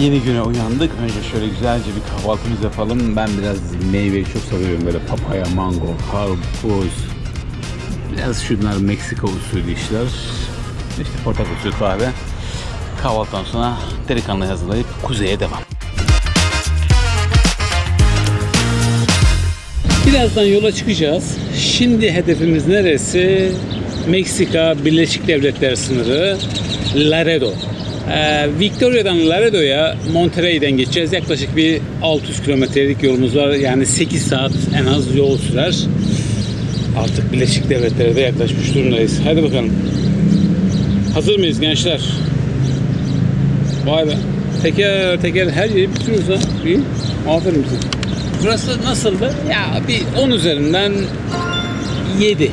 Yeni güne uyandık. Önce şöyle güzelce bir kahvaltımızı yapalım. Ben biraz meyveyi çok seviyorum. Böyle papaya, mango, karpuz. Biraz şunlar Meksika usulü işler. İşte portakal suyu kahve. Kahvaltıdan sonra delikanlı hazırlayıp kuzeye devam. Birazdan yola çıkacağız. Şimdi hedefimiz neresi? Meksika Birleşik Devletleri sınırı Laredo. Ee, Victoria'dan Laredo'ya Monterrey'den geçeceğiz. Yaklaşık bir 600 kilometrelik yolumuz var. Yani 8 saat en az yol sürer. Artık Birleşik Devletlere de yaklaşmış durumdayız. Hadi bakalım. Hazır mıyız gençler? Vay be. Teker teker her yeri bitiriyoruz ha. İyi. Aferin bize. Burası nasıldı? Ya bir 10 üzerinden 7.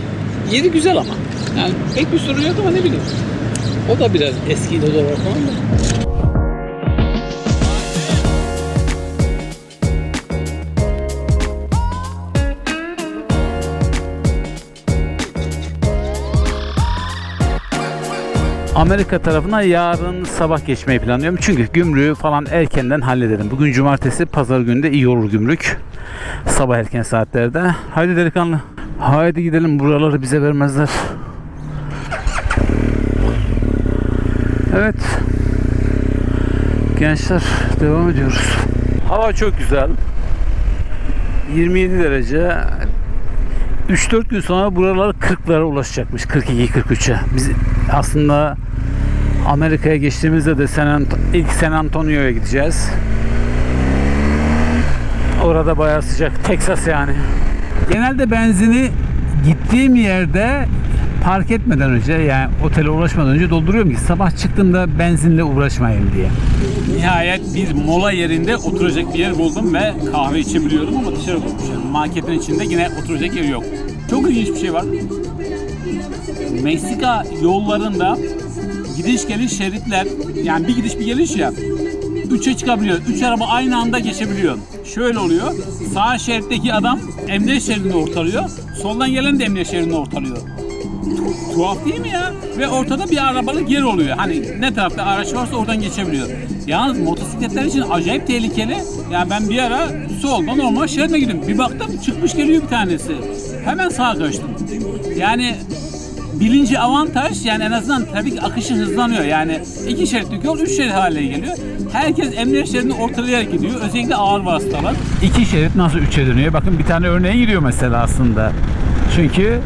7 güzel ama. Yani pek bir sorun yok ama ne bileyim. O da biraz eski var falan da. Amerika tarafına yarın sabah geçmeyi planlıyorum. Çünkü gümrüğü falan erkenden hallederim. Bugün cumartesi, pazar günü de iyi olur gümrük. Sabah erken saatlerde. Haydi delikanlı. Haydi gidelim buraları bize vermezler. Evet. Gençler devam ediyoruz. Hava çok güzel. 27 derece. 3-4 gün sonra buralar 40'lara ulaşacakmış. 42-43'e. Biz aslında Amerika'ya geçtiğimizde de San Ant- ilk San Antonio'ya gideceğiz. Orada bayağı sıcak. Texas yani. Genelde benzini gittiğim yerde park etmeden önce yani otele ulaşmadan önce dolduruyorum ki sabah çıktığımda benzinle uğraşmayayım diye. Nihayet bir mola yerinde oturacak bir yer buldum ve kahve içebiliyorum ama dışarı bulmuşum. Marketin içinde yine oturacak yer yok. Çok ilginç bir şey var. Meksika yollarında gidiş geliş şeritler yani bir gidiş bir geliş ya 3'e çıkabiliyor. 3 araba aynı anda geçebiliyor. Şöyle oluyor. Sağ şeritteki adam emniyet şeridini ortalıyor. Soldan gelen de emniyet şeridini ortalıyor. Tu- Tuhaf değil mi ya? Ve ortada bir arabalık yer oluyor. Hani ne tarafta araç varsa oradan geçebiliyor. Yalnız motosikletler için acayip tehlikeli. Yani ben bir ara solda normal şeridine gidiyorum. Bir baktım çıkmış geliyor bir tanesi. Hemen sağa kaçtım. Yani bilinci avantaj yani en azından trafik akışı hızlanıyor. Yani iki şeritlik yol üç şerit haline geliyor. Herkes emniyet şeridini ortalayarak gidiyor. Özellikle ağır vasıtalar. İki şerit nasıl üçe dönüyor? Bakın bir tane örneğe gidiyor mesela aslında. Çünkü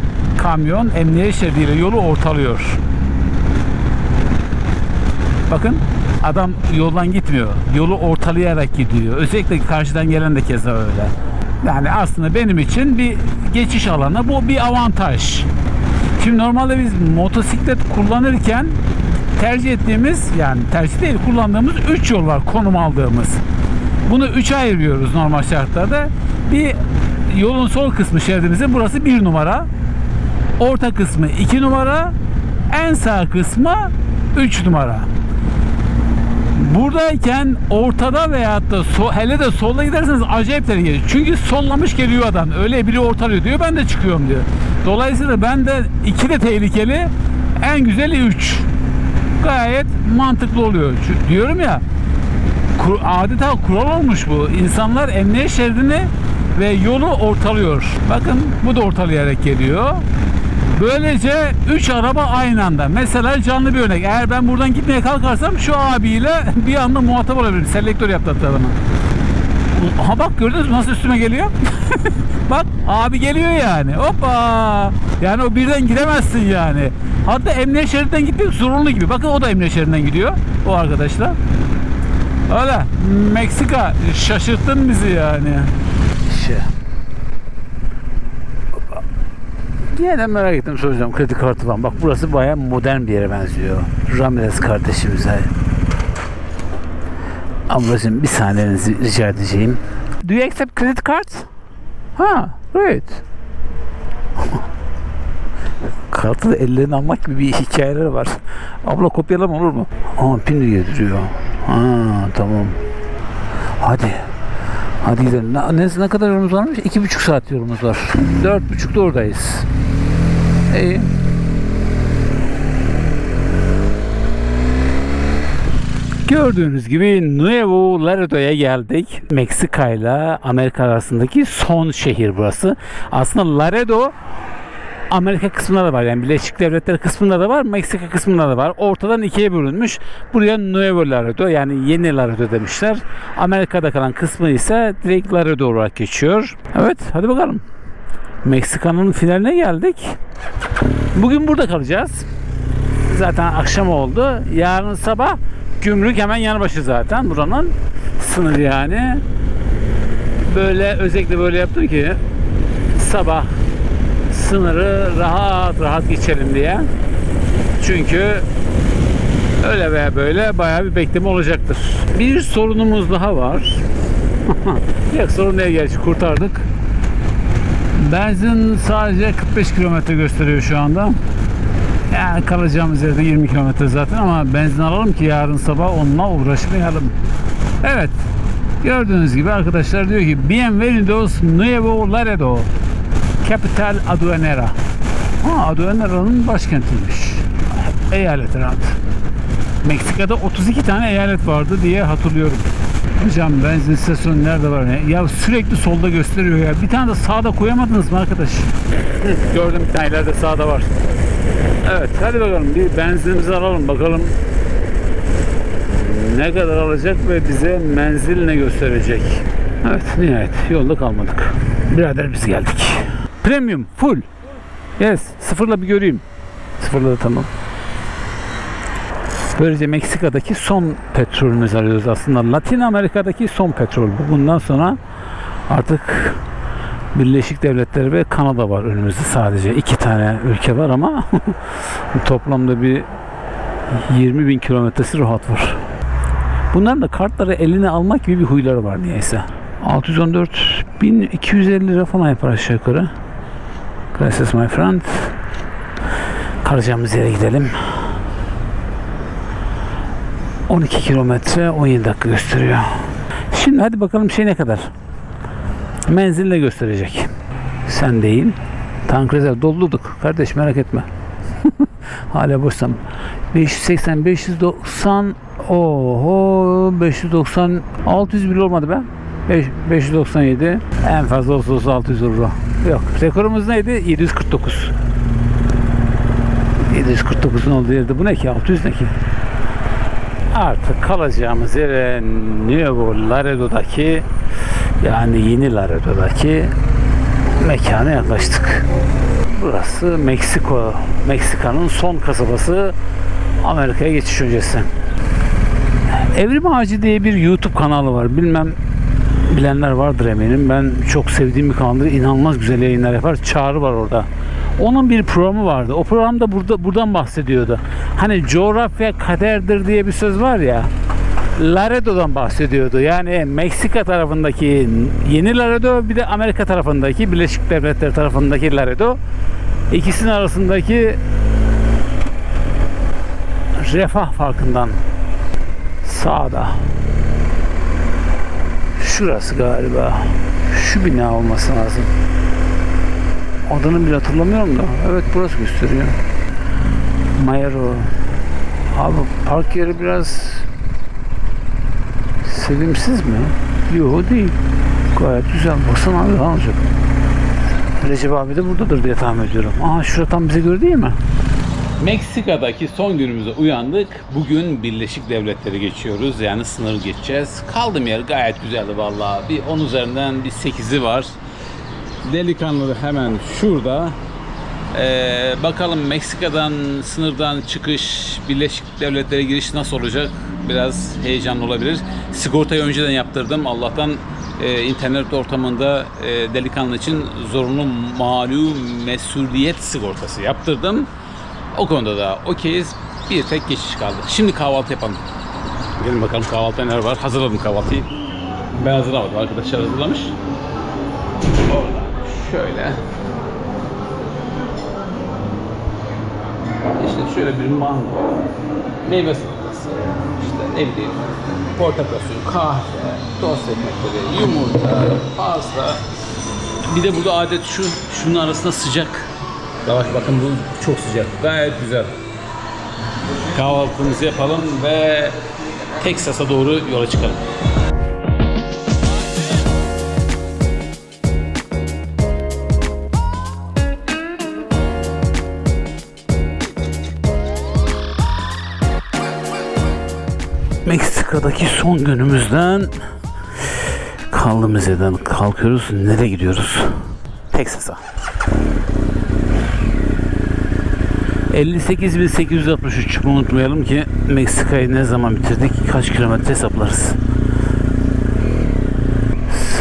kamyon emniyet şeridiyle yolu ortalıyor. Bakın adam yoldan gitmiyor. Yolu ortalayarak gidiyor. Özellikle karşıdan gelen de keza öyle. Yani aslında benim için bir geçiş alanı bu bir avantaj. Şimdi normalde biz motosiklet kullanırken tercih ettiğimiz yani tercih değil kullandığımız 3 yol var konum aldığımız. Bunu 3'e ayırıyoruz normal şartlarda. Bir yolun sol kısmı şeridimizin burası 1 numara. Orta kısmı 2 numara. En sağ kısmı 3 numara. Buradayken ortada veyahut da so, hele de solda giderseniz acayip tehlikeli. Çünkü sollamış geliyor adam. Öyle biri ortalıyor diyor. Ben de çıkıyorum diyor. Dolayısıyla ben de iki de tehlikeli. En güzeli 3. Gayet mantıklı oluyor. Çünkü diyorum ya kur- adeta kural olmuş bu. İnsanlar emniyet şeridini ve yolu ortalıyor. Bakın bu da ortalayarak geliyor. Böylece 3 araba aynı anda. Mesela canlı bir örnek. Eğer ben buradan gitmeye kalkarsam şu abiyle bir anda muhatap olabilirim. Selektör yaptı hatta bana. Ha bak gördünüz mü nasıl üstüme geliyor? bak abi geliyor yani. Hoppa. Yani o birden gidemezsin yani. Hatta emniyet şeridinden gitmek zorunlu gibi. Bakın o da emniyet şeridinden gidiyor. O arkadaşlar. Öyle. Meksika şaşırttın bizi yani. Şey. Yine de merak ettim soracağım kredi kartı falan. Bak burası bayağı modern bir yere benziyor. Ramirez kardeşimize. Ablacığım bir saniyenizi rica edeceğim. Do you accept credit cards? Ha, great. Kartı da ellerine almak gibi bir hikayeleri var. Abla kopyalama olur mu? Aa pin yediriyor. Ha tamam. Hadi. Hadi gidelim. Ne, ne kadar yolumuz varmış? İki buçuk saat yolumuz var. Dört buçukta oradayız. İyi. Gördüğünüz gibi Nuevo Laredo'ya geldik. Meksika ile Amerika arasındaki son şehir burası. Aslında Laredo Amerika kısmında da var. Yani Birleşik Devletler kısmında da var. Meksika kısmında da var. Ortadan ikiye bölünmüş. Buraya Nuevo Laredo yani Yeni Laredo demişler. Amerika'da kalan kısmı ise direkt Laredo olarak geçiyor. Evet hadi bakalım. Meksika'nın finaline geldik. Bugün burada kalacağız. Zaten akşam oldu. Yarın sabah gümrük hemen yanı başı zaten buranın. Sınır yani. Böyle özellikle böyle yaptım ki sabah sınırı rahat rahat geçelim diye. Çünkü öyle veya böyle bayağı bir bekleme olacaktır. Bir sorunumuz daha var. Yok sorun değil gerçi kurtardık. Benzin sadece 45 kilometre gösteriyor şu anda. Yani kalacağımız yerde 20 kilometre zaten ama benzin alalım ki yarın sabah onunla uğraşmayalım. Evet. Gördüğünüz gibi arkadaşlar diyor ki Bienvenidos Nuevo Laredo Capital Aduanera. Ha, Aduanera'nın başkentiymiş. Eyalet herhalde. Meksika'da 32 tane eyalet vardı diye hatırlıyorum. Hocam benzin istasyonu nerede var ya? Ya sürekli solda gösteriyor ya. Bir tane de sağda koyamadınız mı arkadaş? Gördüm bir tane ileride sağda var. Evet hadi bakalım bir benzinimizi alalım bakalım ne kadar alacak ve bize menzil ne gösterecek. Evet nihayet yolda kalmadık. Birader biz geldik. Premium full. Yes sıfırla bir göreyim. Sıfırla da tamam. Böylece Meksika'daki son petrolümüzü arıyoruz aslında. Latin Amerika'daki son petrol bu. Bundan sonra artık Birleşik Devletler ve Kanada var önümüzde sadece. iki tane ülke var ama toplamda bir 20 bin kilometresi rahat var. Bunların da kartları eline almak gibi bir huyları var niyeyse. 614 1250 lira falan yapar aşağı yukarı. Gracias my friend. Kalacağımız yere gidelim. 12 kilometre 17 dakika gösteriyor. Şimdi hadi bakalım şey ne kadar. Menzille gösterecek. Sen değil. Tank rezerv doldurduk. Kardeş merak etme. Hala boşsam. 580, 590 Oho 590 600 bile olmadı be. 5, 597 en fazla olsa olsa 600 olur. Yok. Rekorumuz neydi? 749. 749'un olduğu yerde bu ne ki? 600 ne ki? Artık kalacağımız yere Nuevo Laredo'daki yani yeni Laredo'daki mekana yaklaştık. Burası Meksiko. Meksika'nın son kasabası Amerika'ya geçiş öncesi. Evrim Ağacı diye bir YouTube kanalı var. Bilmem bilenler vardır eminim. Ben çok sevdiğim bir kanaldır. İnanılmaz güzel yayınlar yapar. Çağrı var orada. Onun bir programı vardı. O programda burada buradan bahsediyordu. Hani coğrafya kaderdir diye bir söz var ya. Laredo'dan bahsediyordu. Yani Meksika tarafındaki yeni Laredo bir de Amerika tarafındaki Birleşik Devletler tarafındaki Laredo. İkisinin arasındaki refah farkından sağda. Şurası galiba. Şu bina olması lazım. Adını bile hatırlamıyorum da. Evet burası gösteriyor. Mayero. Abi park yeri biraz sevimsiz mi? Yok değil. Gayet güzel. Baksana abi ne olacak? Recep abi de buradadır diye tahmin ediyorum. Aha şurada tam bize göre değil mi? Meksika'daki son günümüze uyandık. Bugün Birleşik Devletleri geçiyoruz. Yani sınır geçeceğiz. Kaldığım yer gayet güzeldi vallahi. Bir 10 üzerinden bir 8'i var. Delikanlı hemen şurada. Ee, bakalım Meksika'dan sınırdan çıkış, Birleşik Devletlere giriş nasıl olacak? Biraz heyecanlı olabilir. Sigortayı önceden yaptırdım. Allah'tan e, internet ortamında e, delikanlı için zorunlu malum mesuliyet sigortası yaptırdım. O konuda da okeyiz. Bir tek geçiş kaldı. Şimdi kahvaltı yapalım. Gelin bakalım kahvaltıda neler var. Hazırladım kahvaltıyı. Ben hazırlamadım. Arkadaşlar hazırlamış. Şöyle. İşte şöyle bir mango. Meyve salatası. İşte ne bileyim. Portakal suyu, kahve, tost ekmekleri, yumurta, pasta. Bir de burada adet şu, şunun arasında sıcak. Yavaş bakın bu çok sıcak. Gayet güzel. Kahvaltımızı yapalım ve Texas'a doğru yola çıkalım. Meksika'daki son günümüzden kaldığımız yerden kalkıyoruz. Nereye gidiyoruz? Texas'a. 58.863 unutmayalım ki Meksika'yı ne zaman bitirdik kaç kilometre hesaplarız.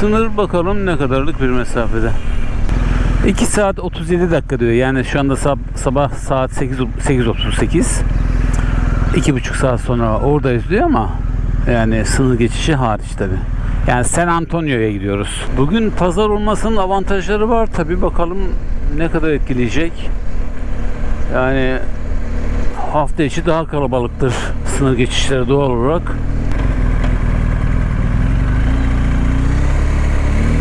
Sınır bakalım ne kadarlık bir mesafede. 2 saat 37 dakika diyor. Yani şu anda sab- sabah saat 8 8.38. İki buçuk saat sonra oradayız diyor ama yani sınır geçişi hariç tabi. Yani San Antonio'ya gidiyoruz. Bugün pazar olmasının avantajları var tabi bakalım ne kadar etkileyecek. Yani hafta içi daha kalabalıktır sınır geçişleri doğal olarak.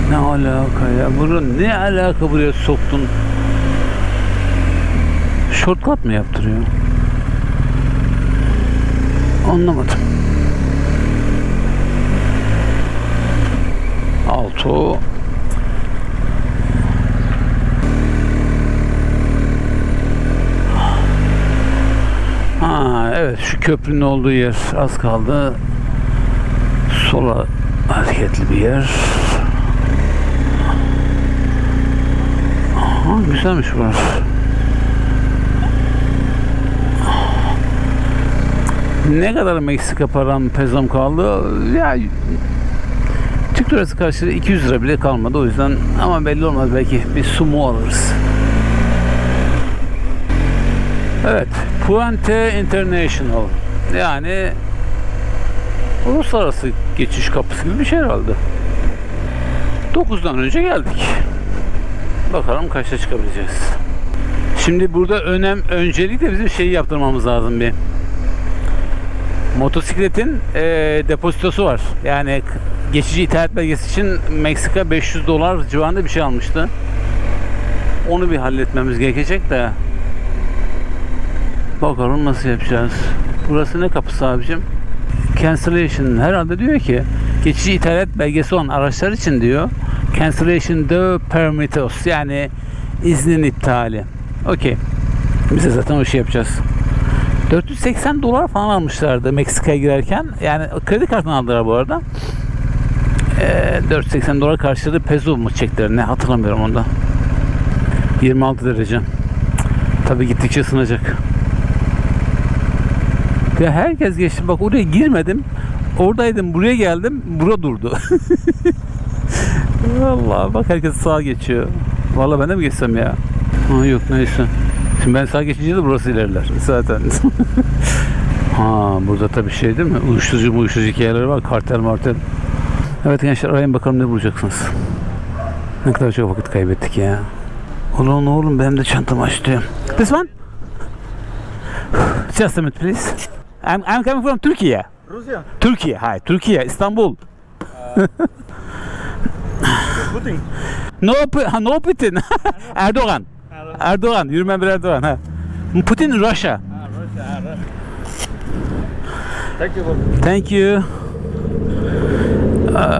Ne alaka ya? Bunu ne alaka buraya soktun? Shortcut mı yaptırıyor? Anlamadım. Alto. Ha evet şu köprünün olduğu yer az kaldı. Sola hareketli bir yer. Aha, güzelmiş burası. Ne kadar Meksika param pezam kaldı? Ya Türk lirası karşılığı 200 lira bile kalmadı o yüzden ama belli olmaz belki bir sumo alırız. Evet, Puente International. Yani uluslararası geçiş kapısı gibi bir şey herhalde. 9'dan önce geldik. Bakalım kaçta çıkabileceğiz. Şimdi burada önem öncelikle bizim şeyi yaptırmamız lazım bir motosikletin e, depozitosu var. Yani geçici ithalat belgesi için Meksika 500 dolar civarında bir şey almıştı. Onu bir halletmemiz gerekecek de. Bakalım nasıl yapacağız. Burası ne kapısı abicim? Cancellation herhalde diyor ki geçici ithalat belgesi olan araçlar için diyor cancellation de permitos yani iznin iptali. Okey. Biz de zaten o şey yapacağız. 480 dolar falan almışlardı Meksika'ya girerken. Yani kredi kartını aldılar bu arada. Ee, 480 dolar karşılığı peso mu çektiler ne hatırlamıyorum onda. 26 derece. Tabi gittikçe ısınacak. Ya herkes geçti. Bak oraya girmedim. Oradaydım buraya geldim. Bura durdu. Vallahi bak herkes sağa geçiyor. Vallahi ben de mi geçsem ya? Ha, yok neyse. Şimdi ben sağa geçince de burası ilerler zaten. ha burada tabii şey değil mi? Uyuşturucu mu uyuşturucu hikayeleri var. Kartel martel. Evet gençler arayın bakalım ne bulacaksınız. Ne kadar çok vakit kaybettik ya. Ulan oğlum benim de çantam açtı. This one? Just a minute please. I'm, I'm coming from Turkey. Rusya. Turkey, hi. Turkey, İstanbul. Putin. No, no Putin. Erdoğan. Erdoğan. You remember Erdoğan? Ha. Putin Russia. Ah, Russia. Russia. Thank you. Thank you.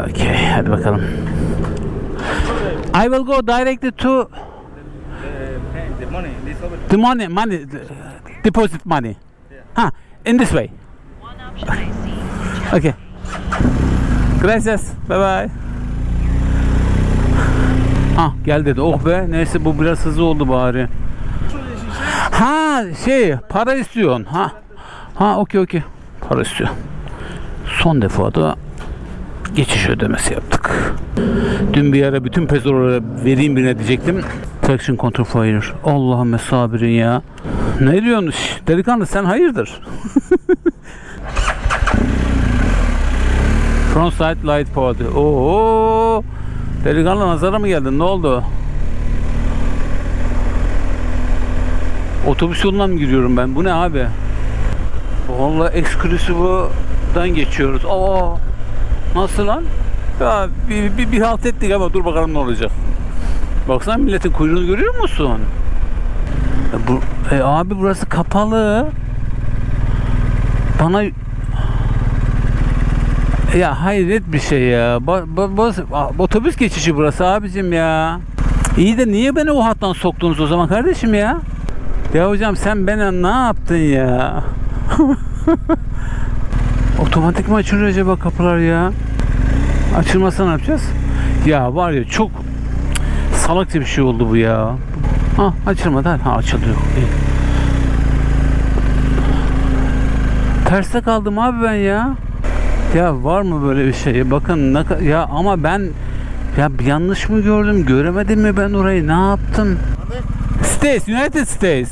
Okay, hadi bakalım. I will go directly to The, the money, this over. the money, money, deposit money. Ha, in this way. One option I see. Okay. Gracias. Bye bye. Ha gel dedi. Oh be. Neyse bu biraz hızlı oldu bari. Ha şey para istiyorsun. Ha. Ha okey okey. Para istiyor. Son defa da geçiş ödemesi yaptık. Dün bir ara bütün pezolara vereyim birine diyecektim. Traction Control Fire. Allah'ım mesabirin ya. Ne diyorsun? Delikanlı sen hayırdır? Front side light power. Oo! Delikanlı nazara mı geldin? Ne oldu? Otobüs yolundan mı giriyorum ben? Bu ne abi? Vallahi Exclusive'dan geçiyoruz. Aa! Nasıl lan? Ya bir, bir, bir halt ettik ama dur bakalım ne olacak. Baksana milletin kuyruğunu görüyor musun? E, bu, e, abi burası kapalı. Bana Ya hayret bir şey ya. Ba- ba- bas- a- otobüs geçişi burası abicim ya. İyi de niye beni o hattan soktunuz o zaman kardeşim ya? Ya hocam sen bana ne yaptın ya? Otomatik mi açılıyor acaba kapılar ya? Açılmasa ne yapacağız? Ya var ya çok salakça bir şey oldu bu ya. Ha açılmadı. Ha açılıyor. İyi. Terste kaldım abi ben ya. Ya var mı böyle bir şey? Bakın ne ya ama ben ya yanlış mı gördüm? Göremedim mi ben orayı? Ne yaptım? States, United States.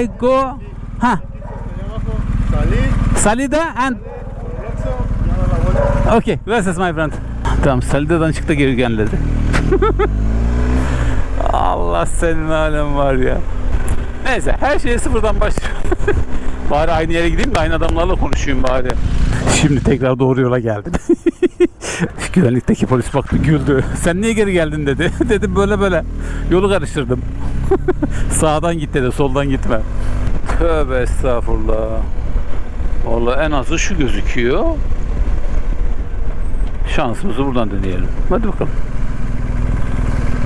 I go ha Salida and. Okay, gracias my friend. Tamam Salida'dan çıktı geri geldi. Allah senin alem var ya. Neyse her şeye sıfırdan başlıyor. bari aynı yere gideyim de aynı adamlarla konuşayım bari. Şimdi tekrar doğru yola geldim. Güvenlikteki polis baktı güldü. Sen niye geri geldin dedi. Dedim böyle böyle. Yolu karıştırdım. Sağdan git dedi, soldan gitme. Tövbe estağfurullah. Vallahi en azı şu gözüküyor. Şansımızı buradan deneyelim. Hadi bakalım.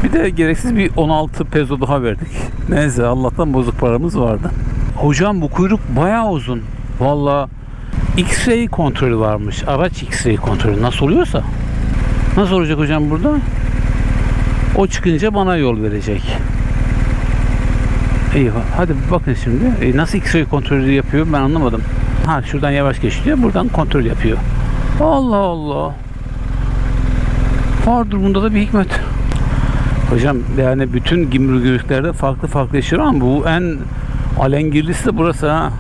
Bir de gereksiz bir 16 peso daha verdik. Neyse Allah'tan bozuk paramız vardı. Hocam bu kuyruk bayağı uzun. Valla X-ray kontrolü varmış. Araç X-ray kontrolü. Nasıl oluyorsa. Nasıl olacak hocam burada? O çıkınca bana yol verecek. İyi hadi bakın şimdi. E, nasıl X-ray kontrolü yapıyor ben anlamadım. Ha şuradan yavaş geç diyor. Buradan kontrol yapıyor. Allah Allah. Vardır bunda da bir hikmet. Hocam yani bütün gümrüklerde farklı farklı yaşıyor ama bu en alengirlisi de burası ha.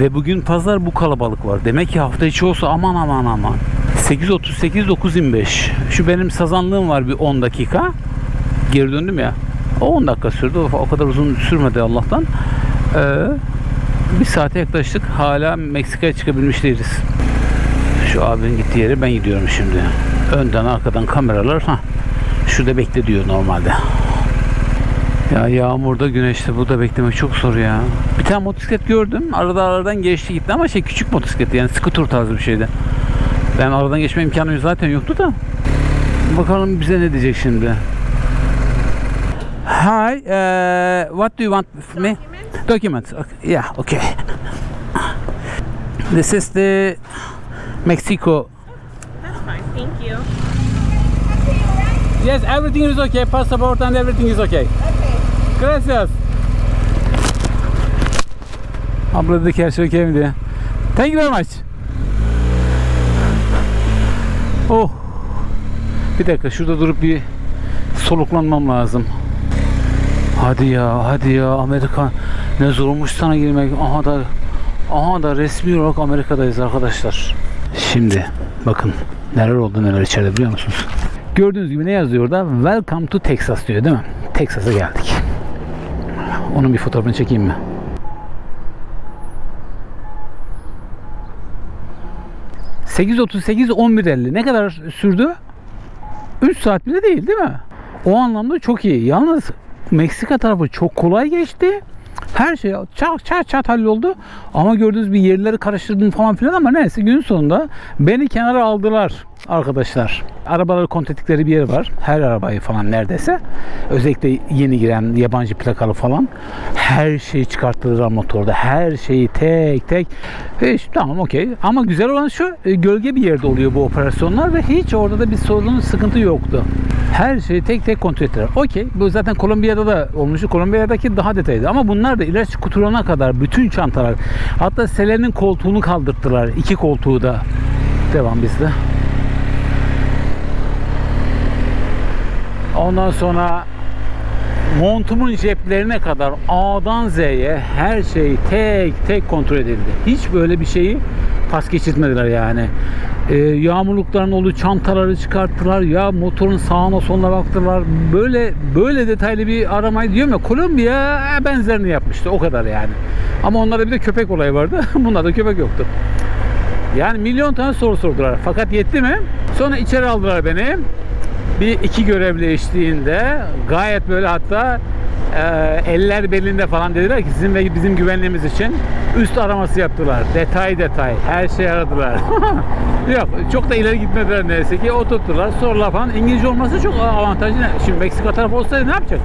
Ve bugün pazar bu kalabalık var. Demek ki hafta içi olsa aman aman aman. 8.38 9.25. Şu benim sazanlığım var bir 10 dakika. Geri döndüm ya. O 10 dakika sürdü. O, kadar uzun sürmedi Allah'tan. Ee, bir saate yaklaştık. Hala Meksika'ya çıkabilmiş değiliz. Şu abinin gittiği yere ben gidiyorum şimdi. Önden arkadan kameralar. ha Şurada bekle diyor normalde. Ya yağmurda güneşte burada beklemek çok zor ya. Bir tane motosiklet gördüm. Arada aradan geçti gitti ama şey küçük motosiklet yani scooter tarzı bir şeydi. Ben aradan geçme imkanım zaten yoktu da. Bakalım bize ne diyecek şimdi. Hi, uh, what do you want from me? Documents. Okay. Yeah, okay. This is the Mexico. That's fine. Thank you. Yes, everything is okay. Passport and everything is okay. Gracias. Abla dedi ki her şey okay mi diye. Thank you very much. Oh. Bir dakika şurada durup bir soluklanmam lazım. Hadi ya, hadi ya Amerika ne zormuş sana girmek. Aha da aha da resmi olarak Amerika'dayız arkadaşlar. Şimdi bakın neler oldu neler içeride biliyor musunuz? Gördüğünüz gibi ne yazıyor orada? Welcome to Texas diyor değil mi? Texas'a geldik. Onun bir fotoğrafını çekeyim mi? ...8.38 11.50 ne kadar sürdü? 3 saat bile değil değil mi? O anlamda çok iyi. Yalnız Meksika tarafı çok kolay geçti. Her şey çat çat çat halloldu. Ama gördüğünüz bir yerleri karıştırdım falan filan ama neyse gün sonunda beni kenara aldılar arkadaşlar. Arabaları kontrol ettikleri bir yer var. Her arabayı falan neredeyse. Özellikle yeni giren yabancı plakalı falan. Her şeyi çıkarttılar motorda. Her şeyi tek tek. Hiç, tamam okey. Ama güzel olan şu e, gölge bir yerde oluyor bu operasyonlar ve hiç orada da bir sorun sıkıntı yoktu. Her şeyi tek tek kontrol ettiler. Okey. Bu zaten Kolombiya'da da olmuştu. Kolombiya'daki daha detaylı. Ama bunlar da ilaç kutularına kadar bütün çantalar. Hatta Selen'in koltuğunu kaldırttılar. iki koltuğu da. Devam bizde. Ondan sonra montumun ceplerine kadar A'dan Z'ye her şey tek tek kontrol edildi. Hiç böyle bir şeyi pas geçirtmediler yani. Ee, yağmurlukların olduğu çantaları çıkarttılar. Ya motorun sağına soluna baktılar. Böyle böyle detaylı bir aramayı diyorum ya Kolombiya benzerini yapmıştı. O kadar yani. Ama onlarda bir de köpek olayı vardı. Bunlarda köpek yoktu. Yani milyon tane soru sordular. Fakat yetti mi? Sonra içeri aldılar beni bir iki görevli eşliğinde gayet böyle hatta e, eller belinde falan dediler ki sizin ve bizim güvenliğimiz için üst araması yaptılar. Detay detay. Her şeyi aradılar. Yok çok da ileri gitmediler neyse ki oturttular. Sorular falan. İngilizce olması çok avantajlı. Şimdi Meksika tarafı olsaydı ne yapacak?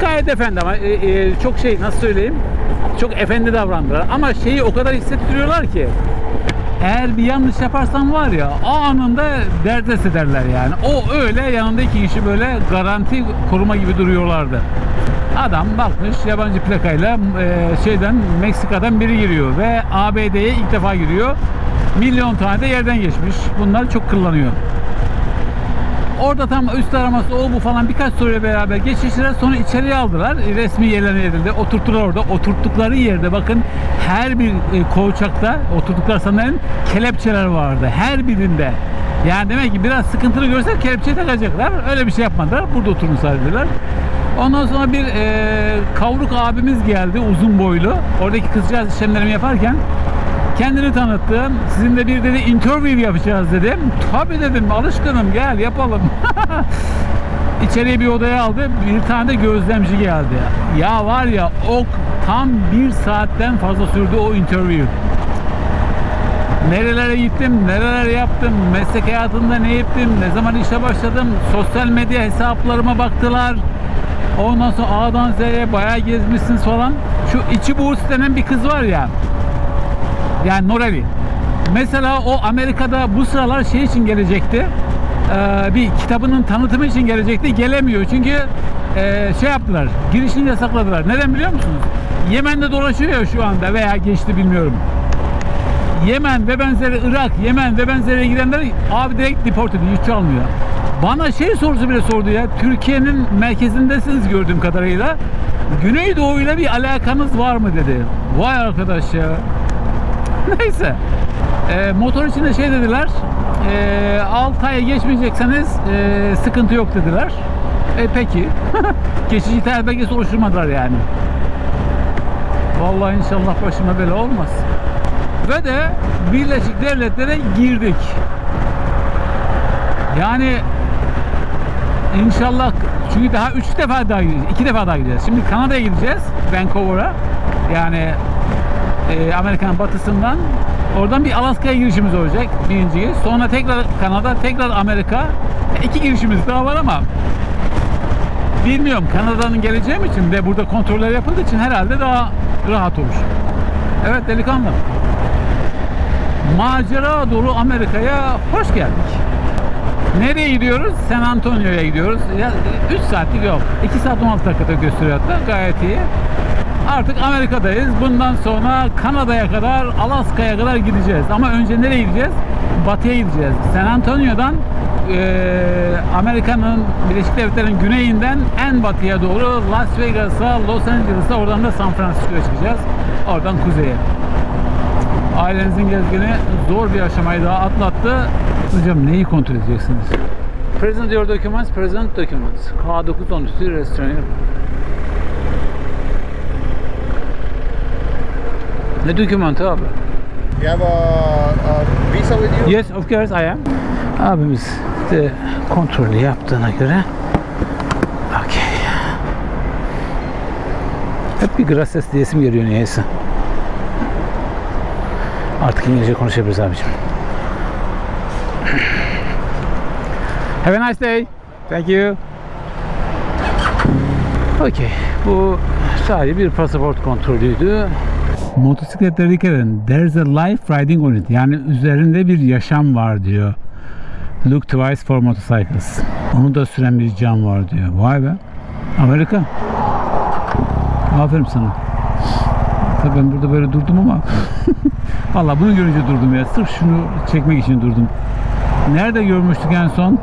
Gayet efendi ama e, e, çok şey nasıl söyleyeyim? Çok efendi davrandılar. Ama şeyi o kadar hissettiriyorlar ki eğer bir yanlış yaparsan var ya anında derdest ederler yani. O öyle yanında iki kişi böyle garanti koruma gibi duruyorlardı. Adam bakmış yabancı plakayla e, şeyden Meksika'dan biri giriyor ve ABD'ye ilk defa giriyor. Milyon tane de yerden geçmiş. Bunlar çok kullanıyor. Orada tam üst araması o bu falan birkaç soruyla beraber geçiştiler sonra içeriye aldılar. Resmi yerlerine edildi. Oturttular orada. Oturttukları yerde bakın her bir e, kovçakta oturttukları sanırım kelepçeler vardı. Her birinde. Yani demek ki biraz sıkıntılı görseler kelepçeyi takacaklar. Öyle bir şey yapmadılar. Burada oturun sadeceler. Ondan sonra bir e, kavruk abimiz geldi uzun boylu. Oradaki kızcağız işlemlerimi yaparken Kendini tanıttı. Sizinle bir dedi interview yapacağız dedim. Tabii dedim alışkınım gel yapalım. İçeriye bir odaya aldı. Bir tane de gözlemci geldi. Ya var ya o tam bir saatten fazla sürdü o interview. Nerelere gittim, nereler yaptım, meslek hayatında ne yaptım, ne zaman işe başladım, sosyal medya hesaplarıma baktılar. Ondan sonra A'dan Z'ye bayağı gezmişsiniz falan. Şu içi buğus denen bir kız var ya, yani Noreli. Mesela o Amerika'da bu sıralar şey için gelecekti. Ee, bir kitabının tanıtımı için gelecekti. Gelemiyor çünkü e, şey yaptılar. Girişini yasakladılar. Neden biliyor musunuz? Yemen'de dolaşıyor şu anda veya geçti bilmiyorum. Yemen ve benzeri Irak, Yemen ve benzeri gidenler abi direkt deport ediyor. Hiç almıyor. Bana şey sorusu bile sordu ya. Türkiye'nin merkezindesiniz gördüğüm kadarıyla. Güneydoğu'yla bir alakanız var mı dedi. Vay arkadaş ya. Neyse. E, motor için de şey dediler. E, 6 aya geçmeyecekseniz e, sıkıntı yok dediler. E peki. Geçici belgesi oluşturmadılar yani. Vallahi inşallah başıma bela olmaz. Ve de Birleşik Devletlere girdik. Yani inşallah çünkü daha üç defa daha gideceğiz. iki defa daha gideceğiz. Şimdi Kanada'ya gideceğiz. Vancouver'a. Yani e, Amerika'nın batısından oradan bir Alaska'ya girişimiz olacak birinci giriş. Sonra tekrar Kanada, tekrar Amerika. E, iki girişimiz daha var ama bilmiyorum Kanada'nın geleceğim için ve burada kontroller yapıldığı için herhalde daha rahat olur. Evet delikanlı. Macera dolu Amerika'ya hoş geldik. Nereye gidiyoruz? San Antonio'ya gidiyoruz. Ya, 3 saatlik yok. 2 saat 16 dakikada gösteriyor hatta. Gayet iyi. Artık Amerika'dayız. Bundan sonra Kanada'ya kadar, Alaska'ya kadar gideceğiz. Ama önce nereye gideceğiz? Batıya gideceğiz. San Antonio'dan eee, Amerika'nın Birleşik Devletleri'nin güneyinden en batıya doğru Las Vegas'a, Los Angeles'a, oradan da San Francisco'ya çıkacağız. Oradan kuzeye. Ailenizin gezgini zor bir aşamayı daha atlattı. Hocam neyi kontrol edeceksiniz? Present your documents, present documents. K9 üstü Ne dokümantı abi? You have a, a visa with you? Yes, of course I am. Abimiz de kontrolü yaptığına göre Okay. Hep bir gracias diyesim geliyor niyeyse. Artık İngilizce konuşabiliriz abicim. Have a nice day. Thank you. Okay. Bu sadece bir pasaport kontrolüydü. Motosikletlere dikkat. There's a life riding on it. Yani üzerinde bir yaşam var diyor. Look twice for motorcycles. Onu da süren bir cam var diyor. Vay be. Amerika. Aferin sana. Tabii ben burada böyle durdum ama Vallahi bunu görünce durdum ya. Sırf şunu çekmek için durdum. Nerede görmüştük en son?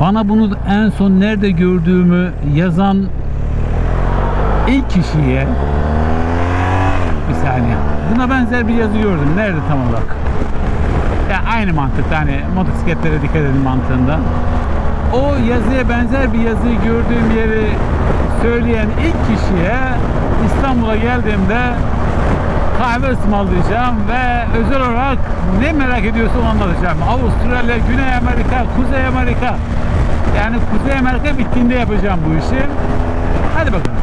Bana bunu en son nerede gördüğümü yazan ilk kişiye. Buna benzer bir yazı gördüm. Nerede tam olarak? Ya aynı mantıkta hani motosikletlere dikkat edin mantığında. O yazıya benzer bir yazıyı gördüğüm yeri söyleyen ilk kişiye İstanbul'a geldiğimde kahve ısmarlayacağım ve özel olarak ne merak ediyorsa onu anlatacağım. Avustralya, Güney Amerika, Kuzey Amerika. Yani Kuzey Amerika bittiğinde yapacağım bu işi. Hadi bakalım.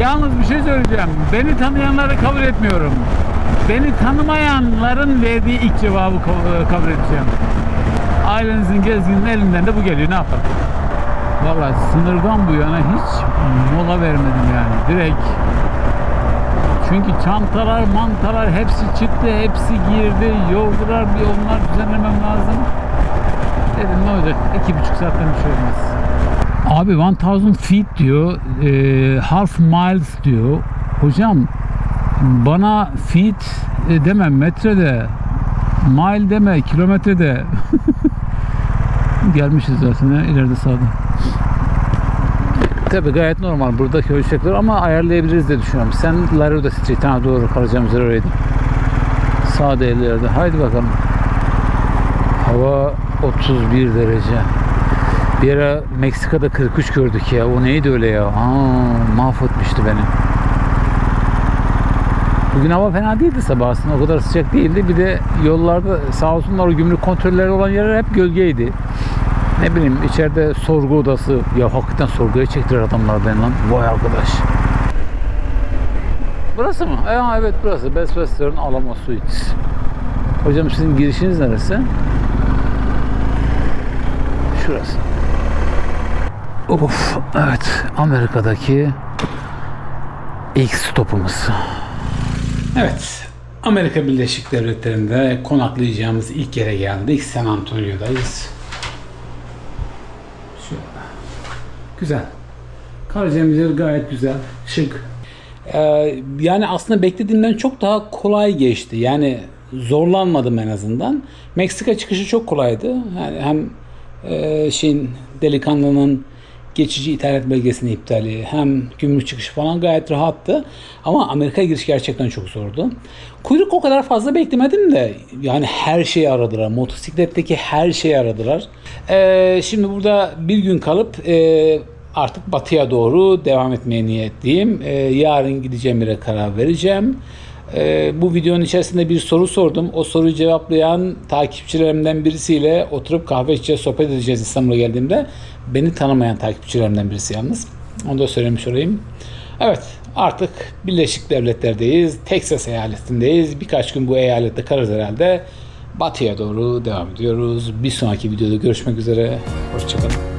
Yalnız bir şey söyleyeceğim. Beni tanıyanları kabul etmiyorum. Beni tanımayanların verdiği ilk cevabı ko- kabul edeceğim. Ailenizin gezginin elinden de bu geliyor. Ne yapalım? Vallahi sınırdan bu yana hiç mola vermedim yani. Direkt çünkü çantalar, mantalar hepsi çıktı, hepsi girdi. Yoldular, bir onlar düzenlemem lazım. Dedim ne olacak? İki buçuk saatten bir şey olmaz. Abi 1000 feet diyor, e, half miles diyor. Hocam bana feet e, deme metrede, mile deme kilometrede. Gelmişiz zaten ha, ileride sağda. Tabii gayet normal buradaki ölçekler ama ayarlayabiliriz diye düşünüyorum. Sen Laredo Street ha doğru kalacağımız yer oraydı. Sağda ileride. Haydi bakalım. Hava 31 derece. Bir ara Meksika'da 43 gördük ya. O neydi öyle ya? Aa, mahvetmişti beni. Bugün hava fena değildi sabah aslında. O kadar sıcak değildi. Bir de yollarda sağ olsunlar o gümrük kontrolleri olan yerler hep gölgeydi. Ne bileyim içeride sorgu odası. Ya hakikaten sorguya çektiler adamlar beni lan. Vay arkadaş. Burası mı? E, evet burası. Best Western Alamo Suites. Hocam sizin girişiniz neresi? Şurası. Of evet Amerika'daki ilk stopumuz. Evet Amerika Birleşik Devletleri'nde konaklayacağımız ilk yere geldik. San Antonio'dayız. Şöyle. Güzel. Yer gayet güzel. Şık. Ee, yani aslında beklediğimden çok daha kolay geçti. Yani zorlanmadım en azından. Meksika çıkışı çok kolaydı. Yani hem e, şeyin delikanlının geçici ithalat belgesini iptali hem gümrük çıkışı falan gayet rahattı. Ama Amerika giriş gerçekten çok zordu. Kuyruk o kadar fazla beklemedim de yani her şeyi aradılar. Motosikletteki her şeyi aradılar. Ee, şimdi burada bir gün kalıp e, artık batıya doğru devam etmeye niyetliyim. Ee, yarın gideceğim yere karar vereceğim. Ee, bu videonun içerisinde bir soru sordum. O soruyu cevaplayan takipçilerimden birisiyle oturup kahve içeceğiz, sohbet edeceğiz İstanbul'a geldiğimde. Beni tanımayan takipçilerimden birisi yalnız. Onu da söylemiş olayım. Evet artık Birleşik Devletler'deyiz. Texas eyaletindeyiz. Birkaç gün bu eyalette kalırız herhalde. Batıya doğru devam ediyoruz. Bir sonraki videoda görüşmek üzere. Hoşçakalın.